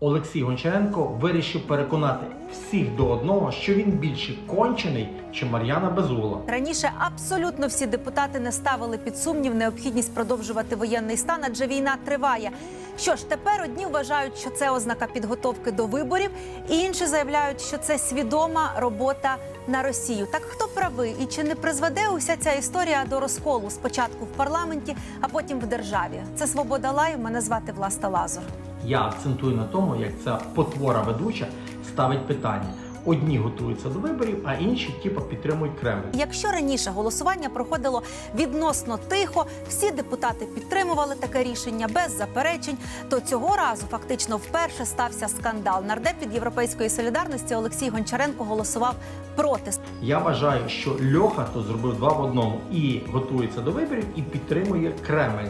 Олексій Гончаренко вирішив переконати всіх до одного, що він більше кончений, чи Мар'яна Безугла. Раніше абсолютно всі депутати не ставили під сумнів необхідність продовжувати воєнний стан, адже війна триває. Що ж, тепер одні вважають, що це ознака підготовки до виборів, і інші заявляють, що це свідома робота на Росію. Так хто правий і чи не призведе уся ця історія до розколу спочатку в парламенті, а потім в державі? Це свобода лайв. Мене звати Власта Лазур. Я акцентую на тому, як ця потвора ведуча ставить питання. Одні готуються до виборів, а інші типу, підтримують Кремль. Якщо раніше голосування проходило відносно тихо, всі депутати підтримували таке рішення без заперечень, то цього разу фактично вперше стався скандал. Нардеп від європейської солідарності Олексій Гончаренко голосував проти. Я вважаю, що Льоха то зробив два в одному і готується до виборів, і підтримує Кремль.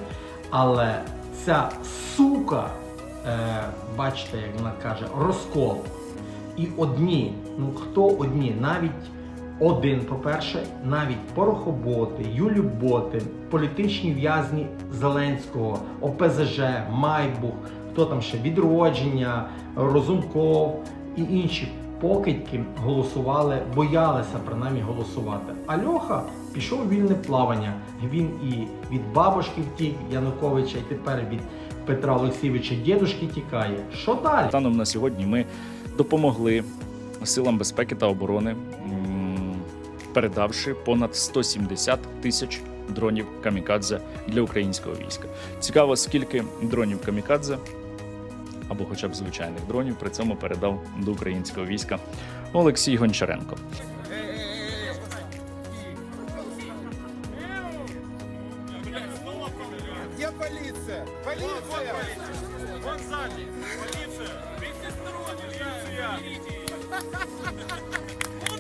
Але ця сука, бачите, як вона каже, розкол. І одні, ну хто одні, навіть один, по-перше, навіть порохоботи, юлюботи, політичні в'язні Зеленського, ОПЗЖ, Майбух, хто там ще відродження, Розумков і інші покидьки голосували, боялися принаймні голосувати. А Льоха пішов вільне плавання. Він і від бабушки втік Януковича, і тепер від Петра Олексійовича дідушки тікає. Що далі? Станом на сьогодні ми допомогли силам безпеки та оборони, передавши понад 170 тисяч дронів камікадзе для українського війська. Цікаво, скільки дронів камікадзе або хоча б звичайних дронів при цьому передав до українського війська Олексій Гончаренко. Где полиция? Полиция! Вон сзади! Полиция! Вместе с народом! Полиция!